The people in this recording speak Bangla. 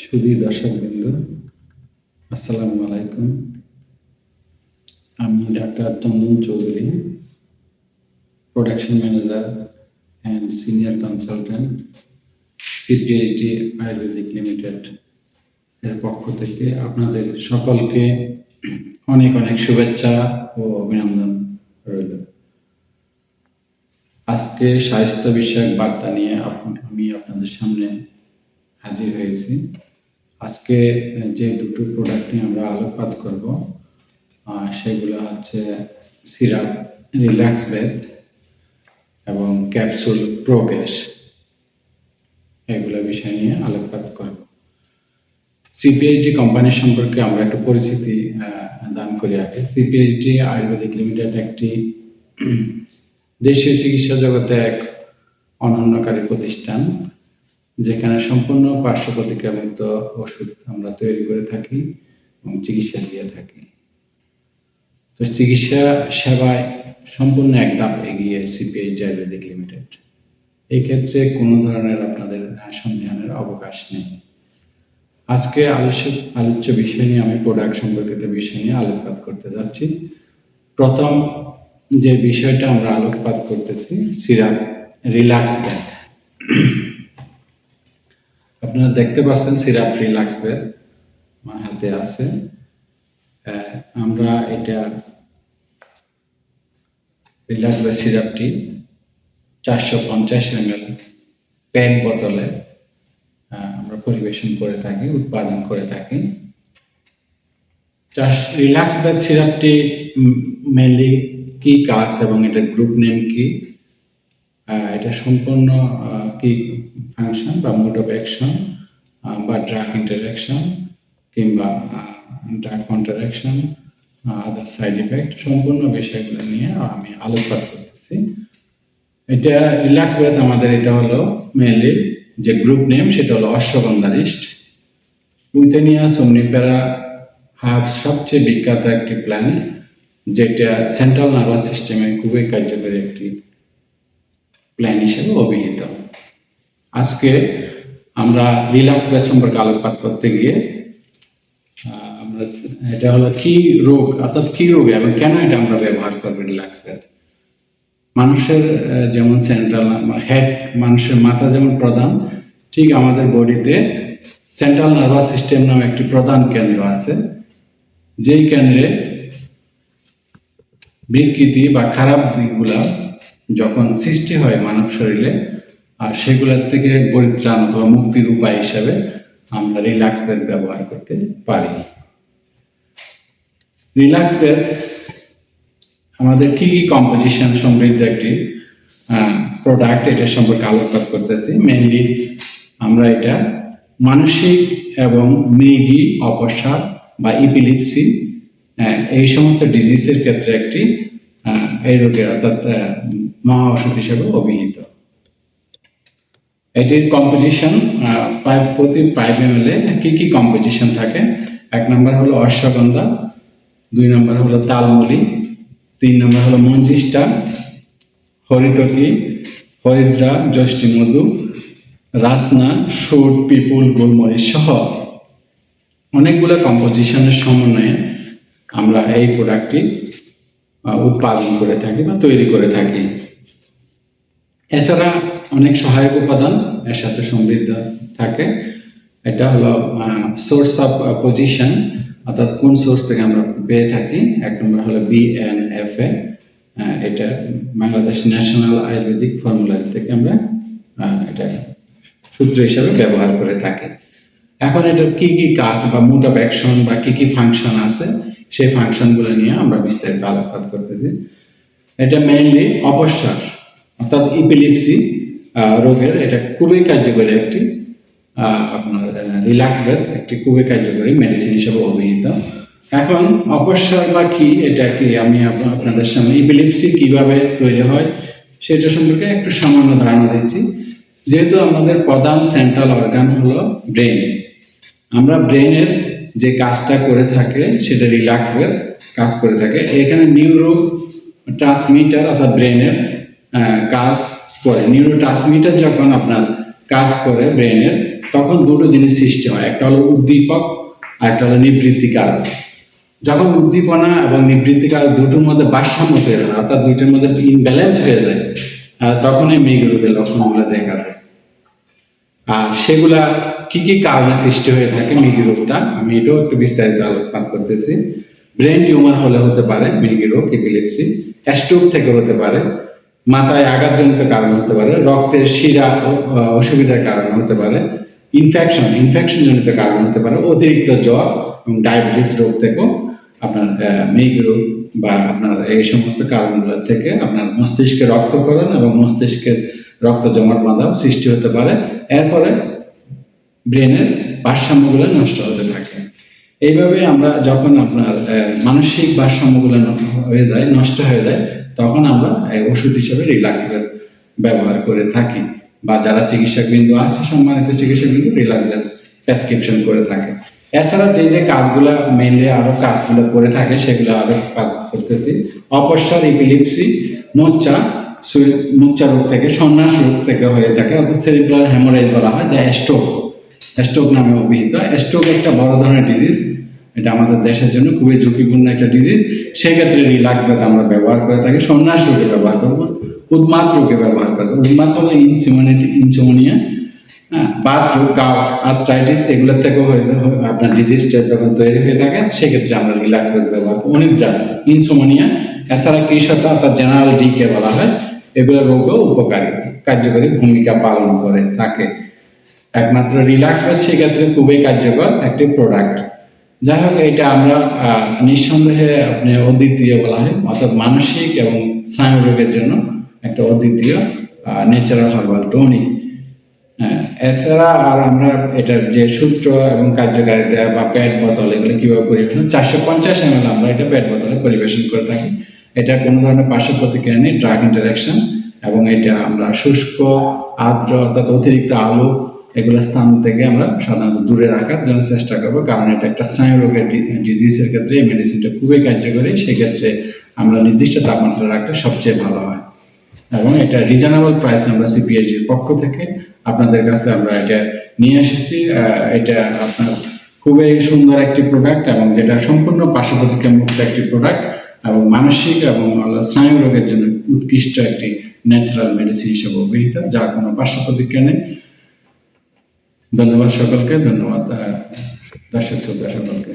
সুধী দর্শকবৃন্দ আসসালামু আলাইকুম। আমি doctor Chandan Chowdhury production manager and senior consultant CPHD Ayurvedic limited এর পক্ষ থেকে আপনাদের সকলকে অনেক অনেক শুভেচ্ছা ও অভিনন্দন রইল। আজকে স্বাস্থ্য বিষয়ক বার্তা নিয়ে আমি আপনাদের সামনে হাজির হয়েছি। আজকে যে দুটো প্রোডাক্ট নিয়ে আমরা আলোকপাত করব সেগুলো হচ্ছে সিরাপ, রিল্যাক্স বেড এবং ক্যাপসুল প্রোগ্যাস এগুলো বিষয় নিয়ে আলোকপাত করব। সিপিএইচডি কোম্পানি সম্পর্কে আমরা একটু পরিচিতি দান করি আগে। সিপিএইচডি আয়ুর্বেদিক লিমিটেড একটি দেশীয় চিকিৎসা জগতে এক অনন্যকারী প্রতিষ্ঠান। যেখানে সম্পূর্ণ পার্শ্ব প্রতিক্রিয়ামুক্ত ওষুধ আমরা তৈরি করে থাকি এবং চিকিৎসা দিয়ে থাকি। তো চিকিৎসা সেবায় সম্পূর্ণ এক ধাপ এগিয়ে সিপিএইচডি আয়ুর্বেদিক লিমিটেড। এই ক্ষেত্রে কোনো ধরনের আপনাদের সন্ধানের অবকাশ নেই। আজকে আলোচ্য আলোচ্য বিষয় নিয়ে আমি প্রোডাক্ট সম্পর্কিত বিষয় নিয়ে আলোকপাত করতে যাচ্ছি। প্রথম যে বিষয়টা আমরা আলোকপাত করতেছি, সিরাপ, রিল্যাক্স আপনারা দেখতে পাচ্ছেন সিরাপ রিল্যাক্স ব্যাগ আমার হাতে আছে। আমরা এটা রিল্যাক্স ব্যাগ সিরাপটি চারশো পঞ্চাশ এম এল প্যাক বোতলে আমরা পরিবেশন করে থাকি, উৎপাদন করে থাকি। রিল্যাক্স ব্যাগ সিরাপটি মেনলি কি কাজ এবং এটার গ্রুপ নেম কি? এটা সম্পূর্ণ কি ফাংশন বা মোড অফ অ্যাকশন বা ড্রাগ ইন্টারাকশন কিংবা drug contraction other side effect সম্পূর্ণ বিষয়গুলো নিয়ে আমি আলোকপাত করতেছি। এটা রিল্যাক্স ব্যাথ আমাদের এটা হলো মেনলি যে গ্রুপ নেম সেটা হলো অশ্বগন্ধারিস্ট উইথেনিয়া সোমনিপেরা হাব সবচেয়ে বিখ্যাত একটি প্ল্যান যেটা সেন্ট্রাল নার্ভাস সিস্টেমে খুবই কার্যকরী একটি প্ল্যান হিসেবে অভিহিত আজকে আমরা রিল্যাক্স ব্যাথ সম্পর্কে আলোকপাত করতে গিয়ে আমরা, এটা হলো কি রোগ, অর্থাৎ কি রোগ এবং কেন এটা আমরা ব্যবহার করব রিল্যাক্স ব্যাথ মানুষের যেমন সেন্ট্রাল হেড মানুষের মাথা যেমন প্রধান, ঠিক আমাদের বডিতে সেন্ট্রাল নার্ভাস সিস্টেম নামে একটি প্রধান কেন্দ্র আছে। যেই কেন্দ্রে বিকৃতি বা খারাপ দিকগুলা যখন সৃষ্টি হয় মানব শরীরে, আর সেগুলোর থেকে পরিত্রাণ অথবা মুক্তির উপায় হিসাবে আমরা রিল্যাক্স ব্যাথ ব্যবহার করতে পারি। রিল্যাক্স ব্যাথ আমাদের কি কি কম্পোজিশন সমৃদ্ধ একটি প্রোডাক্ট এটা সম্পর্কে আলোকপাত করতেছি। মেনলি আমরা এটা মানসিক এবং মৃগী, অপসার বা ইপিলিপসি এই সমস্ত ডিজিজের ক্ষেত্রে একটি এই রোগের অর্থাৎ মহা ওষুধ হিসেবে অভিহিত। এটির কম্পোজিশন ফাইভ প্রতি ফাইভ এম এল কি কি কম্পোজিশন থাকে? এক নম্বর হলো অশ্বগন্ধা, দুই নম্বর হলো তালমুলি, তিন নম্বর হলো মঞ্জিষ্টা, হরিতকি, হরিদ্রা জ্যৈষ্ঠী মধু রাসনা, সুর, পিপুল, গোলমরিচ সহ অনেকগুলো কম্পোজিশনের সমন্বয়ে আমরা এই প্রোডাক্টটি উৎপাদন করে থাকি বা তৈরি করে থাকি। এছাড়া অনেক সহায়ক উপাদান এর সাথে সমৃদ্ধ থাকে। এটা হলো সোর্স অফ পজিশন অর্থাৎ কোন সোর্স থেকে আমরা পেয়ে থাকি। এক নম্বর হলো এ এটা বাংলাদেশ ন্যাশনাল আয়ুর্বেদিক ফর্মুলারি থেকে আমরা এটা সূত্র হিসাবে ব্যবহার করে থাকি। এখন এটার কি কি কাজ বা মোড অফ অ্যাকশন বা কি কি ফাংশন আছে? সেই ফাংশনগুলো নিয়ে আমরা বিস্তারিত আলোকপাত করতেছি। এটা মেইনলি অপসার, অর্থাৎ ইপিলিপসি রোগের, এটা খুবই কার্যকরী একটি আপনার রিল্যাক্স ব্যাথ একটি খুবই কার্যকরী মেডিসিন হিসেবে অভিহিত। এখন অপসার বা কি, এটা কি আমি আপনাদের সামনে ইপিলিপসি কীভাবে তৈরি হয়, সেটা সম্পর্কে একটু সামান্য ধারণা দিচ্ছি। যেহেতু আমাদের প্রধান সেন্ট্রাল অর্গান হলো ব্রেন আমরা ব্রেনের যে কাজটা করে থাকে সেটা রিল্যাক্স হয়ে কাজ করে থাকে। এখানে নিউরো ট্রান্সমিটার অর্থাৎ ব্রেনের কাজ করে। নিউরো ট্রান্সমিটার যখন আপনার কাজ করে ব্রেনের তখন দুটো জিনিস সৃষ্টি হয়। একটা হলো উদ্দীপক আর একটা হলো নিবৃত্তিকারক। যখন উদ্দীপনা এবং নিবৃত্তিকারক দুটোর মধ্যে ভারসাম্য তৈরি হয় অর্থাৎ দুইটার মধ্যে ইনব্যালেন্স হয়ে যায় আহ, তখন এই মৃগ রোগের লক্ষণগুলো দেখা দেয়। আর সেগুলা কি কি কারণে সৃষ্টি হয়ে থাকে মৃগী রোগটা আমি এটাও একটু বিস্তারিত আলোকপাত করতেছি। ব্রেন টিউমার হলে হতে পারে মৃগী রোগ এপিলেপসি স্ট্রোক থেকে হতে পারে, মাথায় আঘাতজনিত কারণ হতে পারে, রক্তের শিরা অসুবিধার কারণে হতে পারে ইনফেকশন ইনফেকশন জনিত কারণ হতে পারে, অতিরিক্ত জ্বর এবং ডায়াবেটিস রোগ থেকেও আপনার মৃগ রোগ বা আপনার এই সমস্ত কারণগুলো থেকে আপনার মস্তিষ্কে রক্তকরণ এবং মস্তিষ্কের রক্ত জমাট বাঁধাও সৃষ্টি হতে পারে। এরপরে ব্রেনের ভারসাম্যগুলো নষ্ট হতে থাকে। এইভাবে আমরা যখন আপনার মানসিক ভারসাম্যগুলো হয়ে যায়, নষ্ট হয়ে যায়, তখন আমরা ওষুধ হিসেবে রিল্যাক্সের ব্যবহার করে থাকি বা যারা চিকিৎসক বিন্দু আছে, সম্মানিত চিকিৎসক বিন্দু রিল্যাক্সের প্রেসক্রিপশন করে থাকে। এছাড়া যে যে কাজগুলো মেনলি আরও কাজগুলো করে থাকে, সেগুলো আরও কাজ করতেছি। অপসর ইপিলিপসি মোচ্চা মোচ্চা রোগ থেকে, সন্ন্যাস রোগ থেকে হয়ে থাকে, অর্থাৎ সেরিব্রাল হ্যামোরেজ বলা হয়, যা স্ট্রোক স্ট্রোক নামে অভিহিত স্ট্রোক একটা বড় ধরনের ডিজিজ এটা আমাদের দেশের জন্য খুবই ঝুঁকিপূর্ণ একটা ডিজিজ সেক্ষেত্রে রিল্যাক্স ব্যাথ আমরা ব্যবহার করে থাকি। সন্ন্যাস রোগে ব্যবহার করব উন্মাদ রোগে ব্যবহার করব। উন্মাদ হলো ইনসিমোনিটি ইনসোমোনিয়া হ্যাঁ? বাত রোগ আর্থ্রাইটিস এগুলোর থেকেও হয়ে আপনার ডিজিজটা যখন তৈরি হয়ে থাকে, সেক্ষেত্রে আমরা রিল্যাক্স ব্যাথ ব্যবহার করি অনিদ্রা ইনসোমোনিয়া এছাড়া কৃষতা অর্থাৎ জেনারেল ডিকে বলা হয়। এগুলো রোগও উপকারী, কার্যকরী ভূমিকা পালন করে, থাকে। একমাত্র রিল্যাক্স বা সেক্ষেত্রে খুবই কার্যকর একটি প্রোডাক্ট যাই হোক এটা আমরা নিঃসন্দেহে আপনি অদ্বিতীয় বলা হয় অর্থাৎ মানসিক এবং স্নায়ু রোগের জন্য একটা অদ্বিতীয় ন্যাচারাল হার্বাল হ্যাঁ, এছাড়া আর আমরা এটার যে সূত্র এবং কার্যকারিতা বা প্যাড বোতল এগুলো কীভাবে পরিবেশন চারশো পঞ্চাশ এম আমরা এটা প্যাড বোতলে পরিবেশন করে থাকি। এটা কোনো ধরনের পার্শ্ব প্রতিক্রিয়া নেই ড্রাগ ইন্টারাকশন এবং এটা আমরা শুষ্ক আর্দ্র অর্থাৎ অতিরিক্ত আলো এগুলো স্থান থেকে আমরা সাধারণত দূরে রাখার জন্য চেষ্টা করব, কারণ এটা একটা স্নায়ু রোগের ডিজিজের ক্ষেত্রে এই মেডিসিনটা খুবই কার্যকরী। সেক্ষেত্রে আমরা নির্দিষ্ট তাপমাত্রা রাখলে সবচেয়ে ভালো হয়। এবং এটা রিজনেবল প্রাইস আমরা সিপিএইচির পক্ষ থেকে আপনাদের কাছে আমরা এটা নিয়ে এসেছি। এটা আপনার খুবই সুন্দর একটি প্রোডাক্ট এবং যেটা সম্পূর্ণ পার্শ্বপ্রতিক্রিয়া মুক্ত একটি প্রোডাক্ট এবং মানসিক এবং স্নায়ু রোগের জন্য উৎকৃষ্ট একটি ন্যাচারাল মেডিসিন হিসেবে অভিহিত, যার কোনো পার্শ্ব প্রতিক্রিয়া নেই। ধন্যবাদ সকলকে ধন্যবাদ আহ, দর্শক শ্রোতা সকলকে